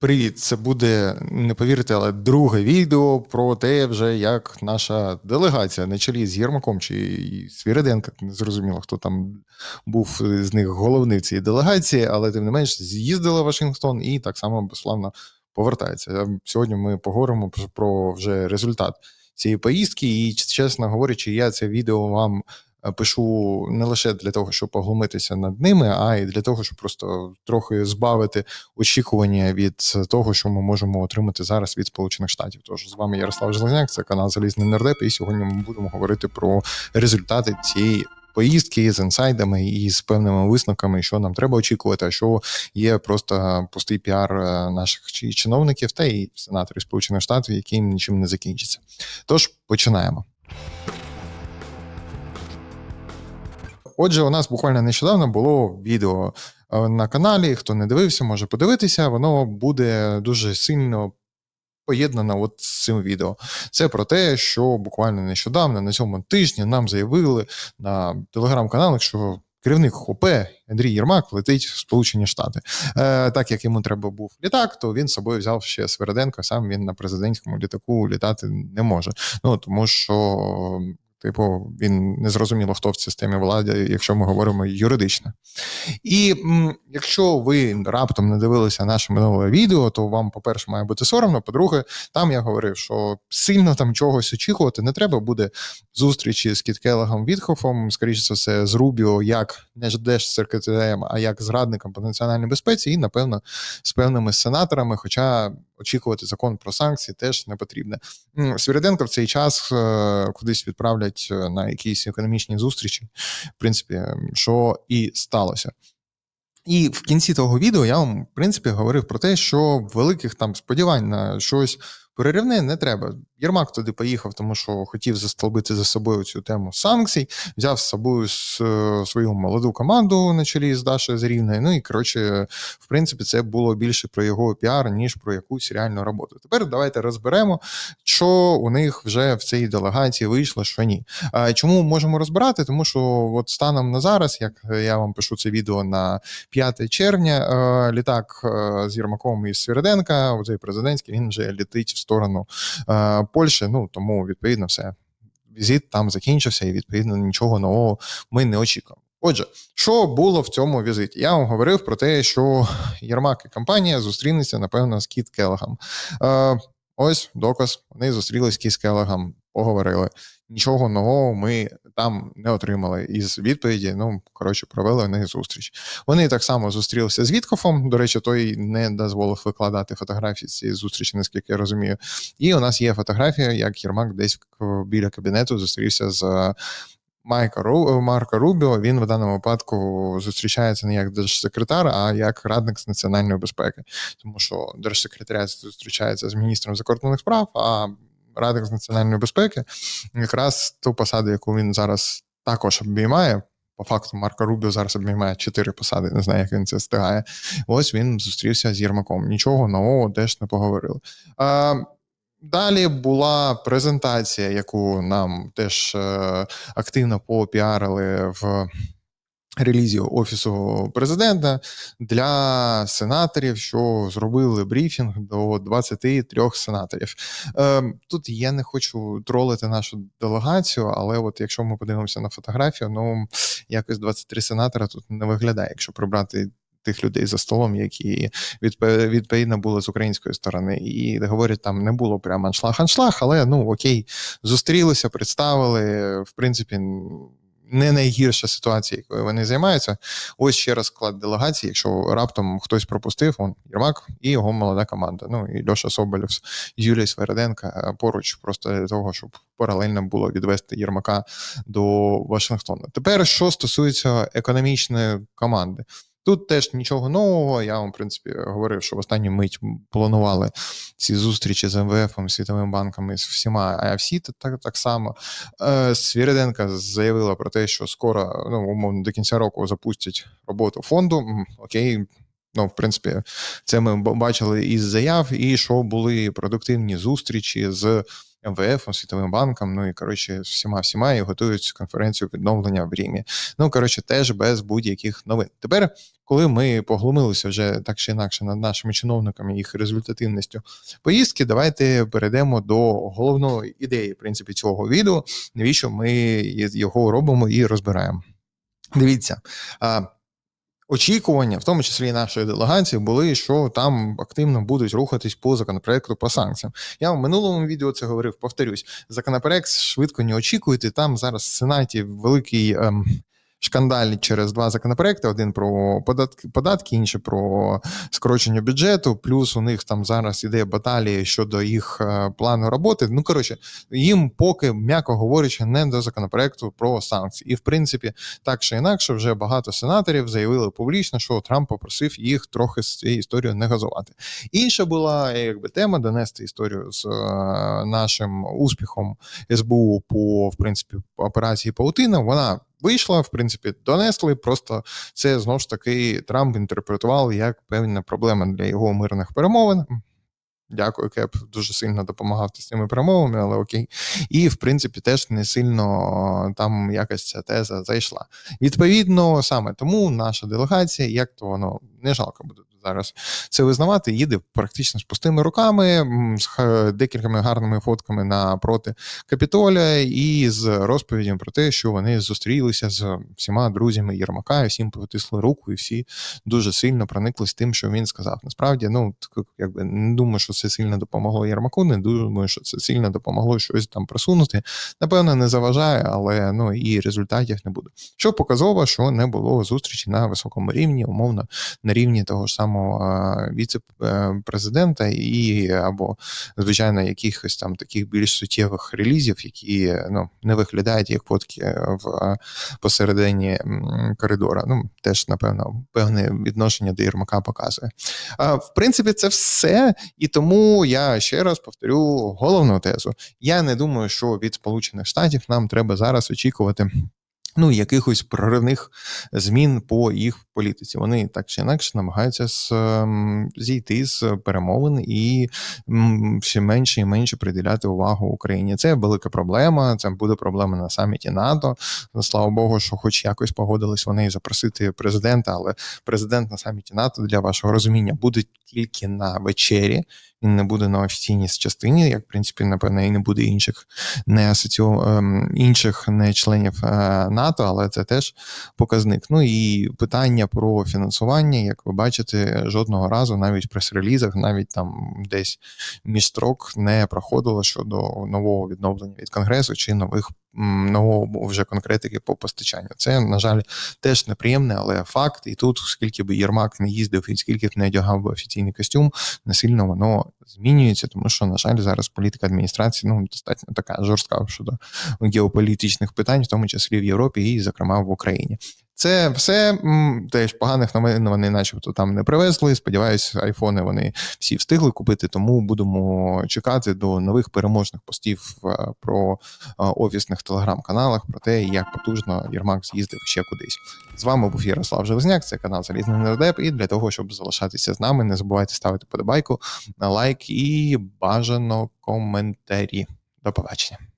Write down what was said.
Привіт, це буде, не повірите, але друге відео про те, вже як наша делегація на чолі з Єрмаком чи Свіриденко, не зрозуміло, хто там був з них головний в цій делегації, але тим не менш з'їздила в Вашингтон і так само безславно повертається. Сьогодні ми поговоримо про вже результат цієї поїздки, і чесно говорячи, я це відео вам пишу не лише для того, щоб поглумитися над ними, а й для того, щоб просто трохи збавити очікування від того, що ми можемо отримати зараз від Сполучених Штатів. Тож з вами Ярослав Железняк, це канал Залізний Нердеп, і сьогодні ми будемо говорити про результати цієї. Поїздки з інсайдами і з певними висновками, що нам треба очікувати, а що є просто пустий піар е, наших чиновників та і сенаторів Сполучених Штатів, яким нічим не закінчиться. Тож починаємо. Отже, у нас буквально нещодавно було відео е, на каналі. Хто не дивився, може подивитися. Воно буде дуже сильно поєднано от з цим відео. Це про те, що буквально нещодавно на цьому тижні нам заявили на телеграм-каналах, що. Керівник ОП Андрій Єрмак летить в Сполучені Штати. Е, Так як йому треба був літак, то він з собою взяв ще Свериденко. Сам він на президентському літаку літати не може. Ну тому що Типу, він не зрозуміло, хто в системі влади, якщо ми говоримо юридично. І якщо ви раптом не дивилися наше минуле відео, то вам, по-перше, має бути соромно. По-друге, там я говорив, що сильно там чогось очікувати не треба буде зустрічі з Кіткелагом Вітхофом, скоріше за все, з Рубіо, як не держсекретарем, а як зрадником по національній безпеці, і, напевно, з певними сенаторами. Хоча очікувати закон про санкції теж не потрібне. Свіриденко в цей час е, кудись відправлять е, на якісь економічні зустрічі, в принципі, що і сталося. І в кінці того відео я вам, в принципі, говорив про те, що великих там сподівань на щось Переривне не треба. Єрмак туди поїхав, тому що хотів застолбити за собою цю тему санкцій, взяв з собою е, свою молоду команду на чолі з Дашою Зарівною. Ну і коротше, в принципі, це було більше про його піар, ніж про якусь реальну роботу. Тепер давайте розберемо, що у них вже в цій делегації вийшло, що ні. Чому можемо розбирати? Тому що от станом на зараз, як я вам пишу це відео на 5 червня, е, літак е, з Єрмаком і Свіриденка, оцей президентський, він вже літить в сторону е, Польщі. Ну тому відповідно все. Візит там закінчився, і відповідно нічого нового ми не очікуємо. Отже, що було в цьому візиті? Я вам говорив про те, що Єрмак і компанія зустрінеться, напевно, з Кіт Келегом. Е, Ось доказ. Вони зустрілись з Кіт Келегом, поговорили. Нічого нового ми там не отримали із відповіді. Ну коротше, провели в них зустріч. Вони так само зустрілися з Віткофом. До речі, той не дозволив викладати фотографії цієї зустрічі, наскільки я розумію. І у нас є фотографія, як Єрмак десь біля кабінету зустрівся з. Майка Ру, Марка Рубіо він в даному випадку зустрічається не як держсекретар, а як радник з національної безпеки, тому що держсекретаря зустрічається з міністром закордонних справ. А радник з національної безпеки, якраз ту посаду, яку він зараз також обіймає. По факту Марко Рубіо зараз обіймає чотири посади, не знаю, як він це встигає. Ось він зустрівся з Єрмаком. Нічого нового теж не поговорили. А, Далі була презентація, яку нам теж е, активно попіарили в релізі офісу президента для сенаторів, що зробили брифінг до 23 сенаторів. Е, Тут я не хочу тролити нашу делегацію, але от якщо ми подивимося на фотографію, ну якось 23 сенатора тут не виглядає, якщо прибрати. Тих людей за столом, які відповідно були з української сторони, і говорять, там не було прямо аншлаг-аншлаг, але ну окей, зустрілися, представили. В принципі, не найгірша ситуація, якою вони займаються. Ось ще раз склад делегації. Якщо раптом хтось пропустив, он Єрмак і його молода команда. Ну і Льоша Соболєв Юлія Свереденка е, поруч, просто для того, щоб паралельно було відвести Єрмака до Вашингтона. Тепер що стосується економічної команди. Тут теж нічого нового. Я вам, в принципі, говорив, що в останню мить планували ці зустрічі з МВФ, Світовим банком і з всіма, а всі так так само. Е, Свіриденка заявила про те, що скоро, ну умовно, до кінця року запустять роботу фонду. Окей. Ну, в принципі, це ми бачили із заяв, і що були продуктивні зустрічі з МВФ, Світовим банком, ну і коротше, всіма всіма і готують конференцію відновлення в Рімі. Ну коротше, теж без будь-яких новин. Тепер коли ми поглумилися вже так чи інакше над нашими чиновниками, їх результативністю поїздки, давайте перейдемо до головної ідеї в принципі цього відео. Навіщо ми його робимо і розбираємо? Дивіться. Очікування, в тому числі і нашої делегації, були, що там активно будуть рухатись по законопроекту по санкціям. Я в минулому відео це говорив. Повторюсь, законопроект швидко не очікуйте. Там зараз в сенаті великий ем, шкандаль через два законопроекти: один про податки, податки, інший про скорочення бюджету. Плюс у них там зараз іде баталії щодо їх е, плану роботи. Ну коротше, їм поки м'яко говорячи, не до законопроекту про санкції. І в принципі, так чи інакше, вже багато сенаторів заявили публічно, що Трамп попросив їх трохи з цією історією не газувати. Інша була якби тема донести історію з е, нашим успіхом СБУ по в принципі операції Паутина. Вона вийшла, в принципі, донесли. Просто це знову ж таки Трамп інтерпретував як певна проблема для його мирних перемовин. Дякую, Кеп дуже сильно допомагав з цими перемовами, але окей. І в принципі теж не сильно там якась ця теза зайшла. Відповідно, саме тому наша делегація, як то воно не жалко буде зараз це визнавати, їде практично з пустими руками, з декількома гарними фотками напроти Капітоля, і з розповіддям про те, що вони зустрілися з всіма друзями Єрмака, і всім потисли руку, і всі дуже сильно прониклись тим, що він сказав. Насправді, ну якби не думаю, що це сильно допомогло Єрмаку. Не думаю, що це сильно допомогло щось там просунути. Напевно, не заважає, але ну і результатів не буде. Що показово, що не було зустрічі на високому рівні, умовно на рівні того ж самого самого віце-президента і або звичайно якихось там таких більш суттєвих релізів, які ну не виглядають як фотки в посередині коридора. Ну теж напевно певне відношення до Єрмака показує. В принципі, це все, і тому я ще раз повторю головну тезу. Я не думаю, що від Сполучених Штатів нам треба зараз очікувати. Ну, якихось проривних змін по їх політиці. Вони так чи інакше намагаються з, ем, зійти з перемовин і ще менше і менше приділяти увагу Україні. Це велика проблема. Це буде проблема на саміті НАТО. Слава Богу, що, хоч якось погодились вони запросити президента, але президент на саміті НАТО для вашого розуміння буде тільки на вечері. Він не буде на офіційній частині, як в принципі, напевне, і не буде інших не асоціо... Ем, інших не членів е, НАТО, але це теж показник. Ну і питання про фінансування, як ви бачите, жодного разу, навіть в прес-релізах, навіть там десь між строк не проходило щодо нового відновлення від конгресу чи нових нового вже конкретики по постачанню. Це, на жаль, теж неприємне, але факт. І тут, скільки би Єрмак не їздив, і скільки б не одягав би офіційний костюм, не сильно воно змінюється, тому що, на жаль, зараз політика адміністрації ну достатньо така жорстка щодо геополітичних питань, в тому числі в Європі і, зокрема, в Україні. Це все теж поганих новин вони, начебто, там не привезли. Сподіваюсь, айфони вони всі встигли купити. Тому будемо чекати до нових переможних постів е, про е, офісних телеграм-каналах про те, як потужно Єрмак з'їздив ще кудись. З вами був Ярослав Железняк, це канал Залізний Нердеп. І для того, щоб залишатися з нами, не забувайте ставити подобайку, лайк і бажано коментарі. До побачення.